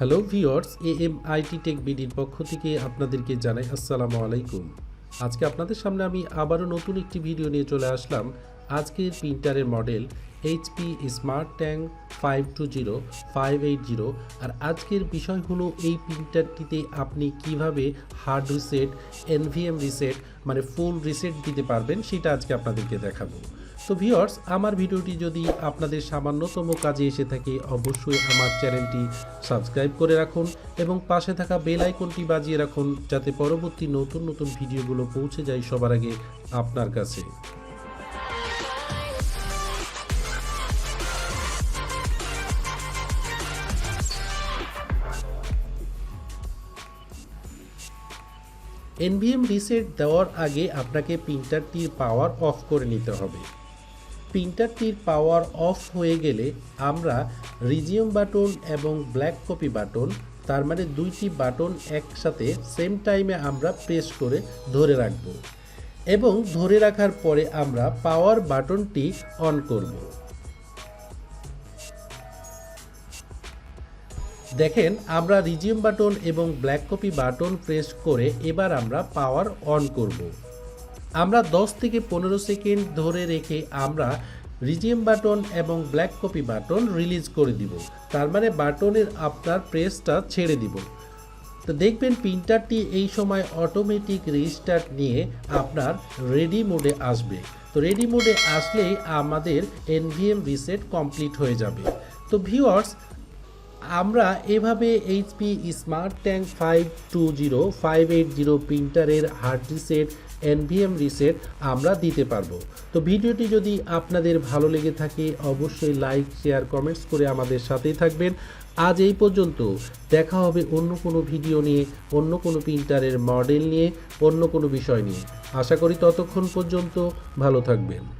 Hello viewers A M IT tech বিডির পক্ষ থেকে আপনাদেরকে জানাই আসসালামু আলাইকুম। আজকে আপনাদের সামনে আমি আবারও নতুন একটি ভিডিও নিয়ে চলে আসলাম। আজকের প্রিন্টারের model HP smart tank five two zero five eight zero আর আজকের বিষয় হলো এই প্রিন্টারটিতে আপনি কীভাবে হার্ড রিসেট এনভিএম রিসেট মানে ফুল রিসেট দিতে পারবেন, সেটা আজকে আপনাদেরকে দেখাবো। তো ভিওর্স আমার ভিডিওটি যদি আপনাদের সামান্যতম কাজে এসে থাকে, অবশ্যই আমার চ্যানেলটি সাবস্ক্রাইব করে রাখুন এবং পাশে থাকা বেল আইকনটি বাজিয়ে রাখুন যাতে পরবর্তী নতুন নতুন ভিডিওগুলো পৌঁছে যায় সবার আগে আপনার কাছে। এনভিএম রিসেট দেওয়ার আগে আপনাকে প্রিন্টারটির পাওয়ার অফ করে নিতে হবে। প্রিন্টারটির পাওয়ার অফ হয়ে গেলে আমরা রিজিউম বাটন এবং ব্ল্যাক কপি বাটন তার মানে দুইটি বাটন একসাথে সেম টাইমে আমরা প্রেস করে ধরে রাখব। এবং ধরে রাখার পরে আমরা পাওয়ার বাটনটি অন করব। দেখেন, আমরা রিজিউম বাটন এবং ব্ল্যাক কপি বাটন প্রেস করে এবার আমরা পাওয়ার অন করব। আমরা 10 থেকে পনেরো সেকেন্ড ধরে রেখে আমরা রিজিম বাটন এবং ব্ল্যাক কপি বাটন রিলিজ করে দিব। তার মানে বাটনের আপনার প্রেসটা ছেড়ে দিব। তো দেখবেন প্রিন্টারটি এই সময় অটোমেটিক রেজিস্টার্ট নিয়ে আপনার রেডি মোডে আসবে। তো রেডি মোডে আসলেই আমাদের এনভিএম রিসেট কমপ্লিট হয়ে যাবে। তো ভিউয়ার্স আমরা এভাবে HP smart tank five two zero five eight zero প্রিন্টারের hard reset NVM reset আমরা দিতে পারব। তো ভিডিওটি যদি আপনাদের ভালো লেগে থাকে, অবশ্যই লাইক শেয়ার কমেন্টস করে আমাদের সাথেই থাকবেন। আজ এই পর্যন্ত। দেখা হবে অন্য কোনো ভিডিও নিয়ে, অন্য কোনো প্রিন্টারের মডেল নিয়ে, অন্য কোনো বিষয় নিয়ে। আশা করি ততক্ষণ পর্যন্ত ভালো থাকবেন।